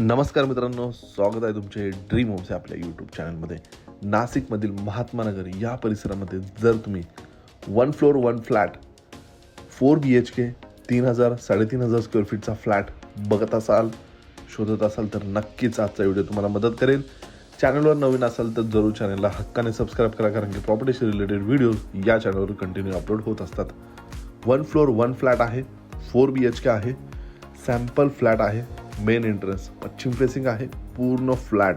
नमस्कार मित्रांनो स्वागत आहे तुमचे ड्रीम होम्स या आपल्या यूट्यूब चॅनलमध्ये नाशिकमधील महात्मानगर या परिसरामध्ये जर तुम्ही one floor one flat four B H K तीन हजार साडेतीन हजार स्क्वेअर फीटचा फ्लॅट बघत असाल शोधत असाल तर नक्कीच आजचा व्हिडिओ तुम्हाला मदत करेल. चॅनलवर नवीन असाल तर जरूर चॅनलला हक्काने सबस्क्राईब करा कारण की प्रॉपर्टीशी रिलेटेड व्हिडिओज या चॅनलवर कंटिन्यू अपलोड होत असतात. वन फ्लोअर वन फ्लॅट आहे फोर बी एच के आहे सॅम्पल फ्लॅट आहे मेन एंट्रन्स पश्चिम फेसिंग आहे पूर्ण फ्लॅट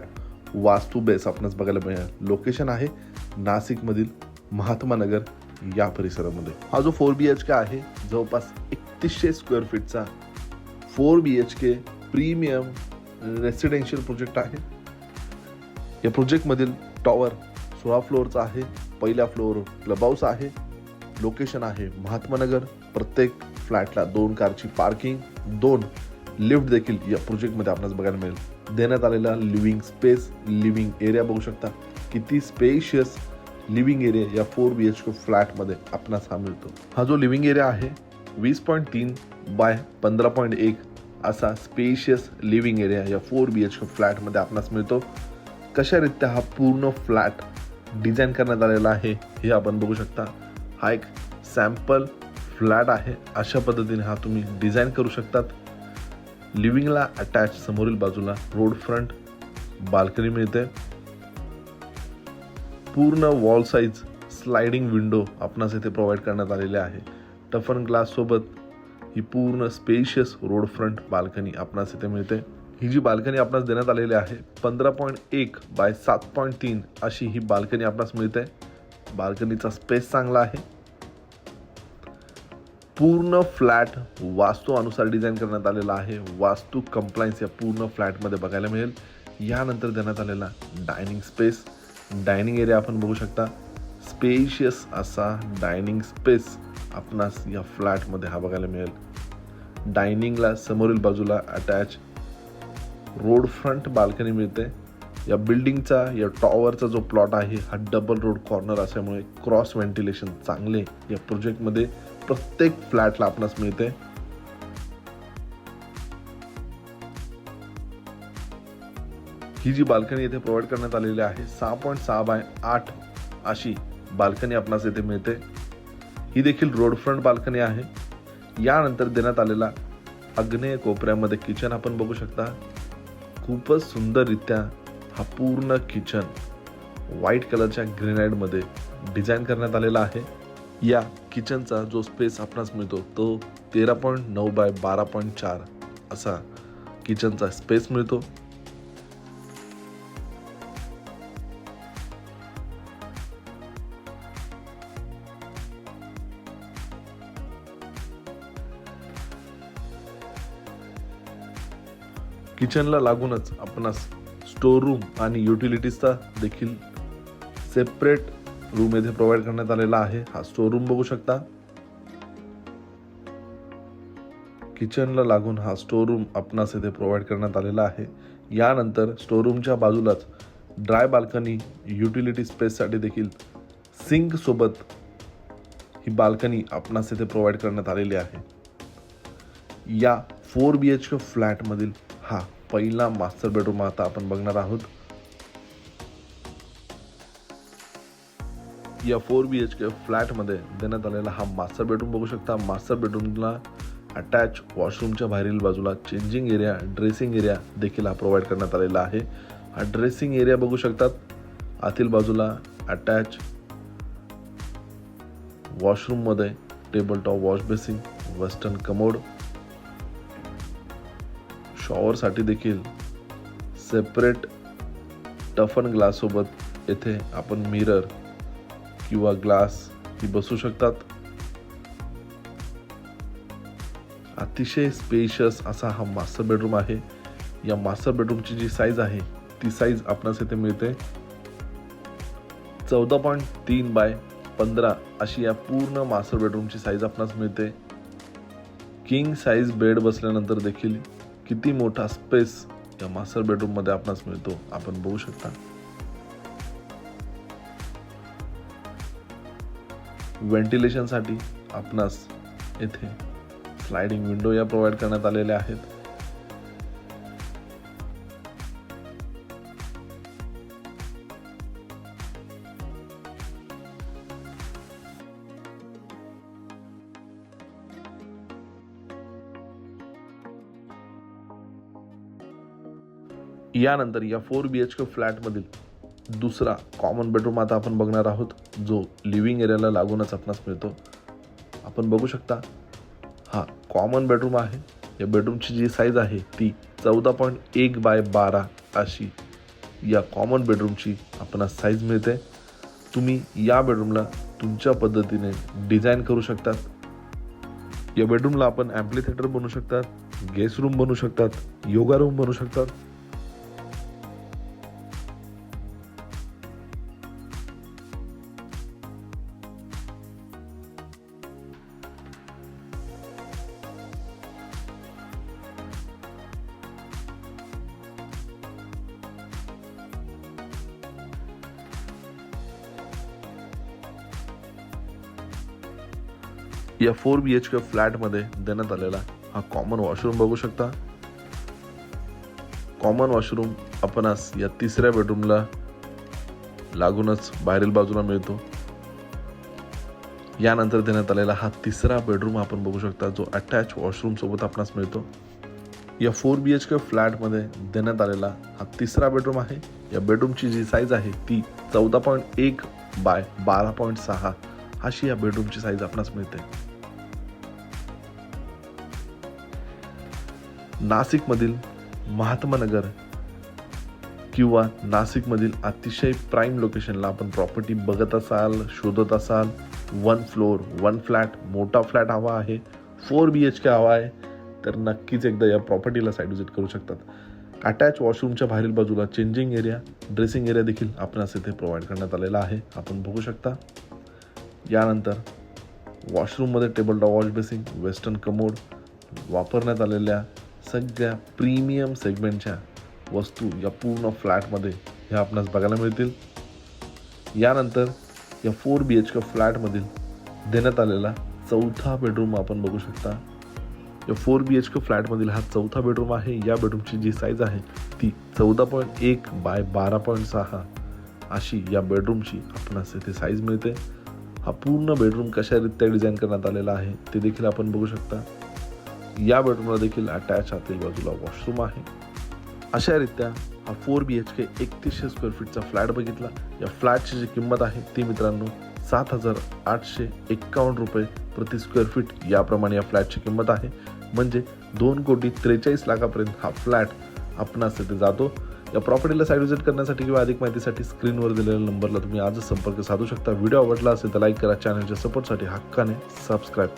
वास्तू बेस आपणास बघायला मिळेल लोकेशन आहे नाशिकमधील महात्मा नगर या परिसरामध्ये. हा जो फोर बी एच के आहे जवळपास एकतीसशे square फीटचा four B H K premium residential project आहे. या प्रोजेक्टमधील टॉवर सोळा फ्लोअरचा आहे पहिल्या फ्लोअर क्लब हाऊस आहे. लोकेशन आहे महात्मानगर प्रत्येक फ्लॅटला दोन कारची पार्किंग दोन लिफ्ट देखील या प्रोजेक्टमध्ये आपणास बघायला मिळेल. देण्यात आलेला लिव्हिंग स्पेस लिव्हिंग एरिया बघू शकता. किती स्पेशियस लिव्हिंग एरिया या फोर बी एच के फ्लॅटमध्ये आपणास हा मिळतो. हा जो लिव्हिंग एरिया आहे वीस पॉईंट तीन बाय पंधरा पॉईंट एक असा स्पेशियस लिव्हिंग एरिया या फोर बी एच के फ्लॅटमध्ये आपणास मिळतो. कशारित्या हा पूर्ण फ्लॅट डिझाईन करण्यात आलेला आहे हे आपण बघू शकता. हा एक सॅम्पल फ्लॅट आहे. अशा पद्धतीने हा तुम्ही डिझाईन करू शकतात. लिव्हिंगला अटॅच समोरील बाजूला रोड फ्रंट बाल्कनी मिळते. पूर्ण वॉल साईज स्लायडिंग विंडो आपणास इथे प्रोव्हाइड करण्यात आलेले आहे. टफन ग्लाससोबत ही पूर्ण स्पेशियस रोड फ्रंट बाल्कनी आपणास इथे मिळते. ही जी बाल्कनी आपणास देण्यात आलेली आहे पंधरा पॉईंट एक बाय सात पॉईंट तीन अशी ही बाल्कनी आपणास मिळते. बाल्कनीचा स्पेस चांगला आहे. पूर्ण फ्लॅट वास्तू अनुसार डिझाईन करण्यात आलेला आहे. वास्तू कंप्लायन्स या पूर्ण फ्लॅटमध्ये बघायला मिळेल. यानंतर देण्यात आलेला डायनिंग स्पेस डायनिंग एरिया आपण बघू शकता. स्पेशियस असा डायनिंग स्पेस आपणास या फ्लॅटमध्ये हा बघायला मिळेल. डायनिंगला समोरील बाजूला अटॅच रोड फ्रंट बाल्कनी मिळते. या बिल्डिंगचा या टॉवरचा जो प्लॉट आहे हा डबल रोड कॉर्नर असल्यामुळे क्रॉस व्हेंटिलेशन चांगले या प्रोजेक्टमध्ये प्रत्येक फ्लॅटला आपणास मिळते. ही जी बाल्कनी येथे प्रोव्हाइड करण्यात आलेली आहे सहा पॉईंट सहा बाय आठ अशी बाल्कनी आपणास येथे मिळते. ही देखील रोड फ्रंट बाल्कनी आहे. यानंतर देण्यात आलेला अग्नेय कोपऱ्यामध्ये किचन आपण बघू शकता. खूपच सुंदररित्या हा पूर्ण किचन व्हाईट कलरच्या ग्रेनाईडमध्ये डिझाईन करण्यात आलेला आहे. या किचनचा जो स्पेस आपणास मिळतो तो तेरा पॉईंट नऊ बाय बारा पॉईंट चार असा किचनचा स्पेस मिळतो. किचनला लागूनच आपणास स्टोर रूम आणि युटिलिटीजचा देखील सेपरेट रूम येथे प्रोव्हाइड करण्यात आलेला आहे. हा स्टोर रूम बघू शकता. किचनला लागून हा स्टोर रूम आपणास येथे प्रोव्हाइड करण्यात आलेला आहे. यानंतर स्टोर रूमच्या बाजूलाच ड्राय बाल्कनी युटिलिटी स्पेससाठी देखील सिंक सोबत ही बाल्कनी आपणास येथे प्रोव्हाइड करण्यात आलेली आहे. या फोर बी एच के फ्लॅटमधील हा पहिला मास्टर बेडरूम आता आपण बघणार आहोत. या फोर बी एच के फ्लॅटमध्ये देण्यात आलेला हा मास्टर बेडरूम बघू शकता. मास्टर बेडरूमला अटॅच वॉशरूमच्या बाहेरील बाजूला चेंजिंग एरिया ड्रेसिंग एरिया देखील हा प्रोव्हाइड करण्यात आलेला आहे. हा ड्रेसिंग एरिया बघू शकतात. आतील बाजूला attach वॉशरूममध्ये table top wash basin western commode शॉवरसाठी देखील सेपरेट टफन ग्लाससोबत येथे आपण मिरर किंवा ग्लास ही बसू शकतात. अतिशय स्पेशियस असा हा मास्टर बेडरूम आहे. या मास्टर बेडरूमची जी साईज आहे ती साईज आपणास येथे मिळते. चौदा पॉईंट तीन बाय पंधरा अशी या पूर्ण मास्टर बेडरूमची साईज आपणास मिळते. किंग साईज बेड बसल्यानंतर देखील किती मोठा स्पेस या मास्टर बेडरूममध्ये आपणास मिळतो आपण बघू शकता. व्हेंटिलेशनसाठी आपणास येथे स्लायडिंग विंडो या प्रोव्हाइड करण्यात आलेल्या आहेत. यानंतर या फोर बी एच के फ्लॅटमधील दुसरा कॉमन बेडरूम आता आपण बघणार आहोत. जो लिव्हिंग एरियाला लागूनच आपणास मिळतो. आपण बघू शकता हा कॉमन बेडरूम आहे. या बेडरूमची जी साईज आहे ती चौदा पॉईंट एक बाय बारा अशी या कॉमन बेडरूमची आपणास साईज मिळते. तुम्ही या बेडरूमला तुमच्या पद्धतीने डिझाईन करू शकतात. या बेडरूमला आपण ॲम्प्ली थिएटर बनवू शकतात गेस्ट रूम बनवू शकतात योगा रूम बनवू शकतात. या फोर बी एच के फ्लॅटमध्ये देण्यात आलेला हा कॉमन वॉशरूम बघू शकता. कॉमन वॉशरूम आपणास या तिसऱ्या बेडरूमला लागूनच बाहेरील बाजूला मिळतो. यानंतर देण्यात आलेला हा तिसरा बेडरूम आपण बघू शकता जो अटॅच वॉशरूमसोबत आपणास मिळतो. या फोर बी एच के फ्लॅटमध्ये देण्यात आलेला हा तिसरा बेडरूम आहे. या बेडरूमची जी साईज आहे ती चौदा पॉईंट एक बाय बारा पॉईंट सहा अशी या बेडरूमची साईज आपणास मिळते. नाशिकमधील महात्मा नगर किंवा नाशिकमधील अतिशय प्राईम लोकेशनला आपण प्रॉपर्टी बघत असाल शोधत असाल वन फ्लोअर वन फ्लॅट मोठा फ्लॅट हवा आहे फोर बी एच के हवा आहे तर नक्कीच एकदा या प्रॉपर्टीला साईड विजिट करू शकतात. अटॅच वॉशरूमच्या बाहेरील बाजूला चेंजिंग एरिया ड्रेसिंग एरिया देखील आपणास इथे प्रोव्हाइड करण्यात आलेला आहे. आपण बघू शकता. यानंतर वॉशरूममध्ये table top wash basin western commode वापरण्यात आलेल्या सगळ्या प्रीमियम सेगमेंटच्या वस्तू या पूर्ण फ्लॅटमध्ये ह्या आपणास बघायला मिळतील. यानंतर या फोर बी एच के फ्लॅटमधील देण्यात आलेला चौथा बेडरूम आपण बघू शकता. या फोर बी एच के फ्लॅटमधील हा चौथा बेडरूम आहे. या बेडरूमची जी साईज आहे ती चौदा पॉईंट एक बाय बारा पॉईंट सहा अशी या बेडरूमची आपणास इथे साईज मिळते. हा पूर्ण बेडरूम कशारित्या डिझाईन करण्यात आलेला आहे ते देखील आपण बघू शकता. या बेडरूमला देखील अटॅच आतील बाजूला वॉशरूम आहे. अशारित्या हा फोर बी एच के एकतीसशे स्क्वेअर फीटचा फ्लॅट बघितला. या फ्लॅटची जी किंमत आहे ती मित्रांनो सात हजार आठशे एक्कावन्न रुपये प्रति स्क्वेअर फीट याप्रमाणे या फ्लॅटची किंमत आहे. म्हणजे दोन कोटी त्रेचाळीस लाखापर्यंत हा फ्लॅट आपणास इथे जातो. या प्रॉपर्टीला साईड विजिट करण्यासाठी किंवा अधिक माहितीसाठी स्क्रीनवर दिलेल्या नंबरला तुम्ही आजच संपर्क साधू शकता. व्हिडिओ आवडला असेल तर लाईक करा. चॅनलच्या सपोर्टसाठी हक्काने सबस्क्राईब